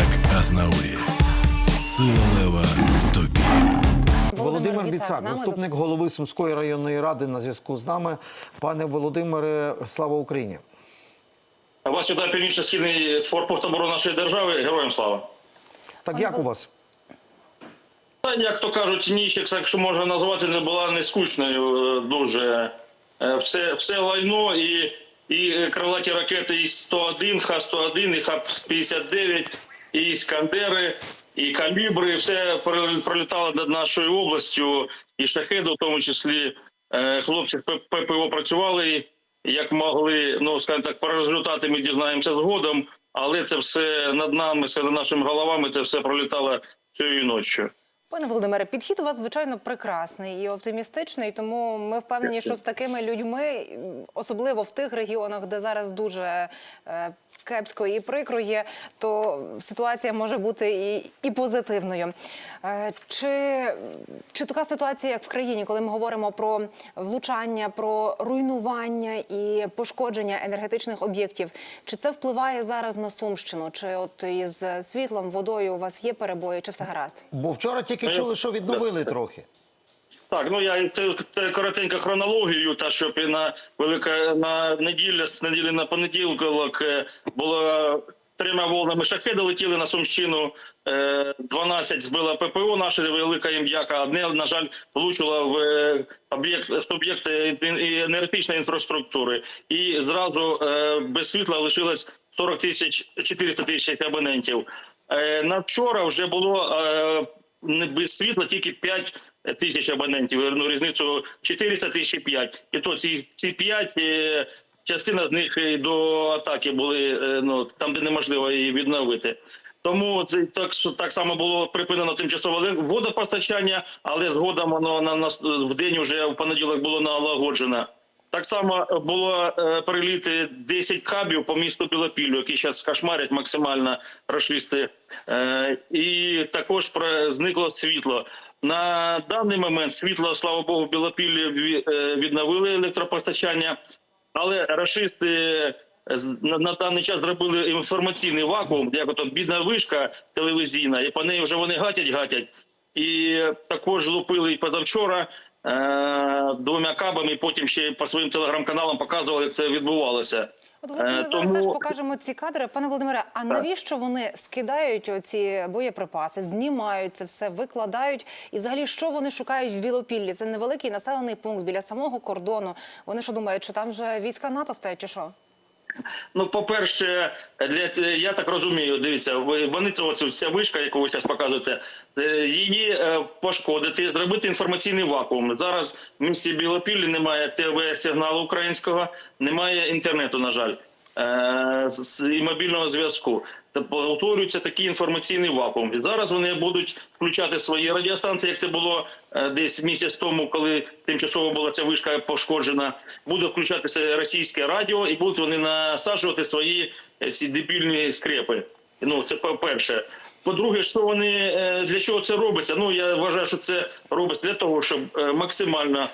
як Азнаурі. Сила лева в тобі. Володимир Біцак заступник голови Сумської районної ради, на зв'язку з нами. Пане Володимире, слава Україні! Вас вітає північно-східний форпост оборони нашої держави. Героям слава. Так як у вас? Та як то кажуть, ніч, якщо можна назвати, не була не скучною е, дуже. Е, Все, все лайно і, і крилаті ракети із 101, Х-101, і Х-59, і Іскандери, і калібри. Все пролітало над нашою областю, і шахеди, в тому числі Е, хлопці ППО працювали як могли. Ну скажімо так, про результати ми дізнаємося згодом, але це все над нами, все над нашими головами. Це все пролітало цією ночі. Пане Володимире, підхід у вас звичайно прекрасний і оптимістичний. Тому ми впевнені, що з такими людьми, особливо в тих регіонах, де зараз дуже е, кепсько і прикро є, то ситуація може бути і, і позитивною. Е, чи, чи така ситуація, як в країні, коли ми говоримо про влучання, про руйнування і пошкодження енергетичних об'єктів, чи це впливає зараз на Сумщину? Чи от із світлом, водою у вас є перебої, чи все гаразд? Бо вчора тільки чули, що відновили трохи. Так, ну я це, це хронологію, та щоб і на велика на неділя з неділі на понеділок е, було трьома волнами шахеди летіли на Сумщину. е, 12 збила ППО наша велика ім'яка. Одне, на жаль, влучило в е, об'єкт в об'єкт е, енергетичної інфраструктури. І зразу е, без світла лишилось 40 тисяч 400 тисяч абонентів. Е, На вчора вже було е, без світла тільки 5 тисяч абонентів. Ну, різницю 400 тисяч і 5. І то ці, ці 5, е, частина з них до атаки були, е, ну, там, де неможливо її відновити. Тому це так, так само було припинено тимчасове водопостачання, але згодом воно на, на в день вже в понеділок було налагоджено. Так само було е, переліти 10 кабів по місту Білопіллю, які зараз кошмарять максимально рашисти. Е, і також про, зникло світло. На даний момент світло, слава Богу, Білопіллі е, відновили електропостачання, але рашисти на, на даний час зробили інформаційний вакуум, як ото бідна вишка телевізійна, і по неї вже вони гатять-гатять. І також лупили позавчора е, двома кабами, потім ще по своїм телеграм-каналам показували, як це відбувалося. От власне ми Е, зараз тому- теж покажемо ці кадри. Пане Володимире, а навіщо вони скидають оці боєприпаси, знімають це все, викладають? І взагалі, що вони шукають в Білопіллі? Це невеликий населений пункт біля самого кордону. Вони що думають, що там вже війська НАТО стоять, чи що? Ну, по-перше, для я так розумію, дивіться, вони цього ця вишка, яку ви зараз показуєте, е, її е, пошкодити, зробити інформаційний вакуум. Зараз в місті Білопіллі немає ТВ сигналу українського, немає інтернету, на жаль. Е, І мобільного зв'язку Тобто утворюється такий інформаційний вакуум. І зараз вони будуть включати свої радіостанції, як це було е, десь місяць тому, коли тимчасово була ця вишка пошкоджена. Буде включатися російське радіо, і будуть вони насаджувати свої е, ці дебільні скрепи. Ну це по-перше. По-друге, що вони для чого це робиться? Ну я вважаю, що це робиться для того, щоб максимально.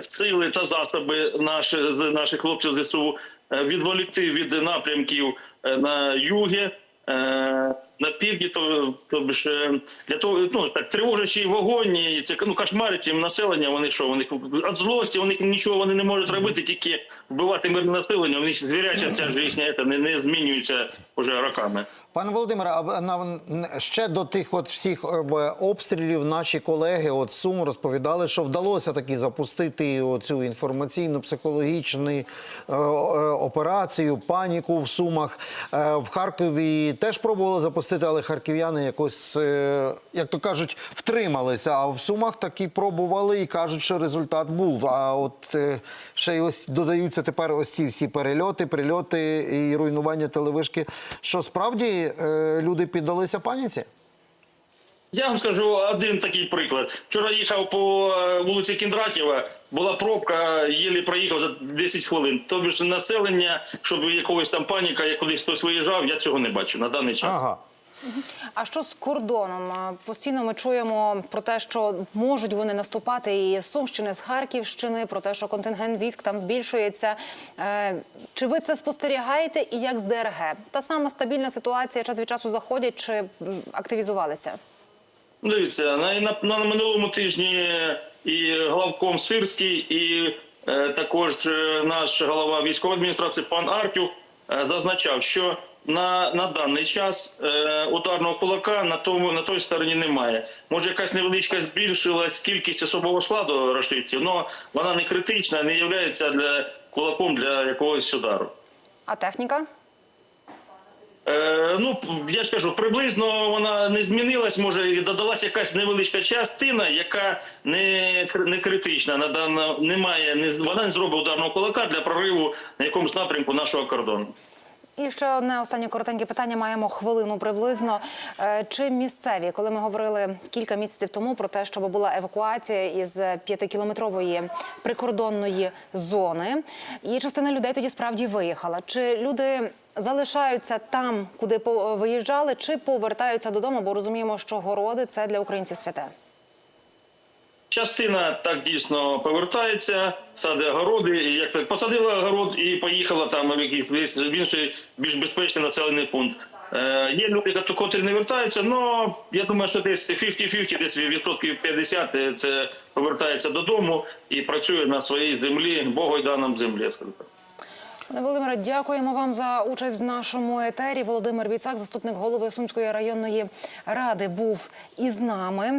Сили та засоби наші з наших хлопців ЗСУ е, відволікти від напрямків е, на югі, е, на півдні, то, то ж, для того, ну так тривожачий вогонь, і це ну кошмарить їм населення. Вони що вони від злості, вони нічого вони не можуть робити, тільки вбивати мирне населення. Вони звіряча ця ж їхня не, не змінюється вже роками. Пане Володимире, а ще до тих от всіх е, обстрілів наші колеги от Сум розповідали, що вдалося таки запустити цю інформаційну психологічну е, е, операцію, паніку в Сумах. В Харкові теж пробували запустити, але харків'яни якось, як то кажуть, втрималися. А в Сумах таки пробували і кажуть, що результат був. А от ще й ось додаються тепер ось ці всі перельоти, прильоти і руйнування телевишки. Що справді е, люди піддалися паніці? Я вам скажу один такий приклад. Вчора їхав по е, вулиці Кіндратєва, була пробка, єлі проїхав за 10 хвилин. Тобто населення, щоб якогось там паніка, як кудись хтось виїжджав, я цього не бачу на даний час. Ага. А що з кордоном? Постійно ми чуємо про те, що можуть вони наступати і з Сумщини, з Харківщини, про те, що контингент військ там збільшується. Е, Чи ви це спостерігаєте і як з ДРГ? Та сама стабільна ситуація час від часу заходять чи активізувалися? Ну, Дивіться, на, на, на минулому тижні і главком Сирський, і е, також е, наш голова військової адміністрації пан Артюх е, зазначав, що на, на даний час е, ударного кулака на тому на той стороні немає. Може, якась невеличка збільшилась кількість особового складу рашистів, але вона не критична, не є для кулаком для якогось удару. А техніка? Е, ну, я ж кажу, приблизно вона не змінилась. Може, і додалася якась невеличка частина, яка не, не критична. На дано, немає, не, вона не зробить ударного кулака для прориву на якомусь напрямку нашого кордону. І ще одне останнє коротеньке питання. Маємо хвилину приблизно. Е, Чи місцеві, коли ми говорили кілька місяців тому про те, щоб була евакуація із п'ятикілометрової прикордонної зони, і частина людей тоді справді виїхала. Чи люди залишаються там, куди виїжджали, чи повертаються додому? Бо розуміємо, що городи це для українців святе. Частина так дійсно повертається, саде городи, як так посадила город і поїхала там в якийсь в інший більш безпечний населений пункт. Е, є люди, котрі не вертаються, але я думаю, що десь 50-50, десь відсотків 50 це повертається додому і працює на своїй землі, даному землі. скажу так. Пане Володимире, дякуємо вам за участь в нашому етері. Володимир Віцак, заступник голови Сумської районної ради, був із нами.